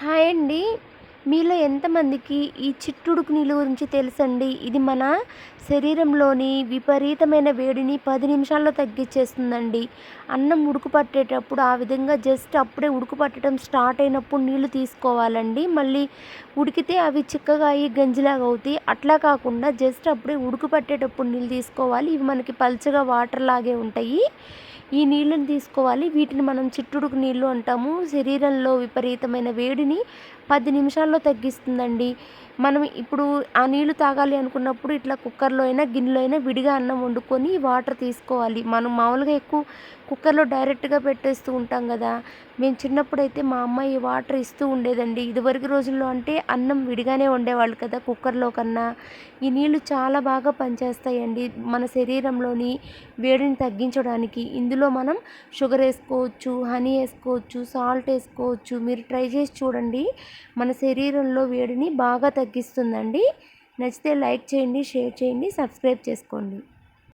Hi అండి. మీలో ఎంతమందికి ఈ చిట్టుడుకు నీళ్ళు గురించి తెలుసండి? ఇది మన శరీరంలోని విపరీతమైన వేడిని పది నిమిషాల్లో తగ్గించేస్తుందండి. అన్నం ఉడుకు పట్టేటప్పుడు ఆ విధంగా జస్ట్ అప్పుడే ఉడుకు పట్టడం స్టార్ట్ అయినప్పుడు నీళ్ళు తీసుకోవాలండి. మళ్ళీ ఉడికితే అవి చిక్కగా అయ్యి గంజిలాగా అవుతాయి. అట్లా కాకుండా జస్ట్ అప్పుడే ఉడుకు పట్టేటప్పుడు నీళ్ళు తీసుకోవాలి. ఇవి మనకి పలుచగా వాటర్ లాగే ఉంటాయి. ఈ నీళ్ళని తీసుకోవాలి. వీటిని మనం చిట్టుడుకు నీళ్ళు అంటాము. శరీరంలో విపరీతమైన వేడిని పది నిమిషాల్లో తగ్గిస్తుందండి. మనం ఇప్పుడు ఆ నీళ్ళు తాగాలి అనుకున్నప్పుడు ఇట్లా కుక్కర్లో అయినా గిన్నెలో అయినా విడిగా అన్నం వండుకొని వాటర్ తీసుకోవాలి. మనం మామూలుగా ఎక్కువ కుక్కర్లో డైరెక్ట్గా పెట్టేస్తూ ఉంటాం కదా. మేము చిన్నప్పుడు అయితే మా అమ్మ ఈ వాటర్ ఇస్తూ ఉండేదండి. ఇదివరకు రోజుల్లో అంటే అన్నం విడిగానే వండేవాళ్ళు కదా కుక్కర్లో కన్నా. ఈ నీళ్ళు చాలా బాగా పనిచేస్తాయండి మన శరీరంలోని వేడిని తగ్గించడానికి. ఇందులో మనం షుగర్ వేసుకోవచ్చు హనీ వేసుకోవచ్చు సాల్ట్ వేసుకోవచ్చు. మీరు ట్రై చేసి చూడండి. మన శరీరంలో వేడిని బాగా తగ్గిస్తుందండి. నచ్చితే లైక్ చేయండి షేర్ చేయండి సబ్స్క్రైబ్ చేసుకోండి.